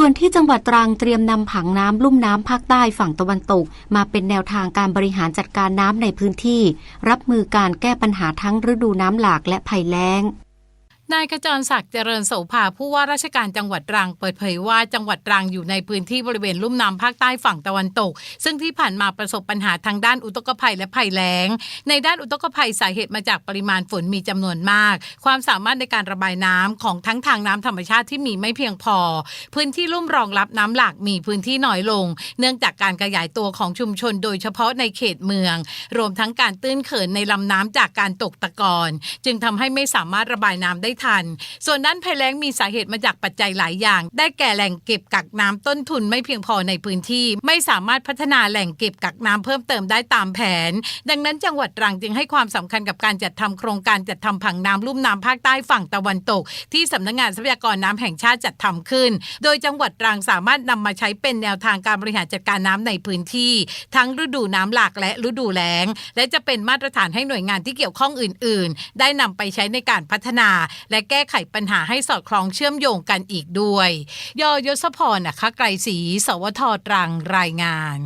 ส่วนที่จังหวัดตรังเตรียมนำผังน้ำลุ่มน้ำภาคใต้ฝั่งตะวันตก มาเป็นแนวทางการบริหารจัดการน้ำในพื้นที่ รับมือการแก้ปัญหาทั้งฤดูน้ำหลากและภัยแล้ง นายขจรศักดิ์เจริญโสภาผู้ว่าราชการจังหวัดตรังเปิดเผยว่าจังหวัดตรังอยู่ในพื้นที่บริเวณลุ่มน้ำภาคใต้ฝั่งตะวันตก ซึ่งที่ผ่านมาประสบปัญหาทางด้านอุทกภัยและภัยแล้ง ในด้านอุทกภัยสาเหตุมาจากปริมาณฝนมีจำนวนมาก ความสามารถในการระบายน้ำของทั้งทางน้ำธรรมชาติที่มีไม่เพียงพอ พื้นที่ลุ่มรองรับน้ำหลากมีพื้นที่น้อยลง เนื่องจากการขยายตัวของชุมชน โดยเฉพาะในเขตเมือง รวมทั้งการตื้นเขินในลำน้ำจากการตกตะกอนจึงทำให้ไม่สามารถระบายน้ำได้ทัน ส่วนด้านภัยแล้งมีสาเหตุมาจากปัจจัยหลายอย่าง ได้แก่แหล่งเก็บกักน้ำต้นทุนไม่เพียงพอในพื้นที่ ไม่สามารถพัฒนาแหล่งเก็บกักน้ำเพิ่มเติมได้ตามแผน ดังนั้นจังหวัดตรังจึงให้ความสำคัญกับการจัดทำโครงการจัดทำผังน้ำลุ่มน้ำภาคใต้ฝั่งตะวันตก ที่สำนักงานทรัพยากรน้ำแห่งชาติจัดทำขึ้น โดยจังหวัดตรังสามารถนำมาใช้เป็นแนวทางการบริหารจัดการน้ำในพื้นที่ ทั้งฤดูน้ำหลากและฤดูแล้ง และจะเป็นมาตรฐานให้หน่วยงานที่เกี่ยวข้องอื่น ๆ ได้นำไปใช้ในการพัฒนาและแก้ไขปัญหาให้สอดคล้องเชื่อมโยงกันอีกด้วย ยอยศพรนะคะไกรศรีสวทตรังรายงาน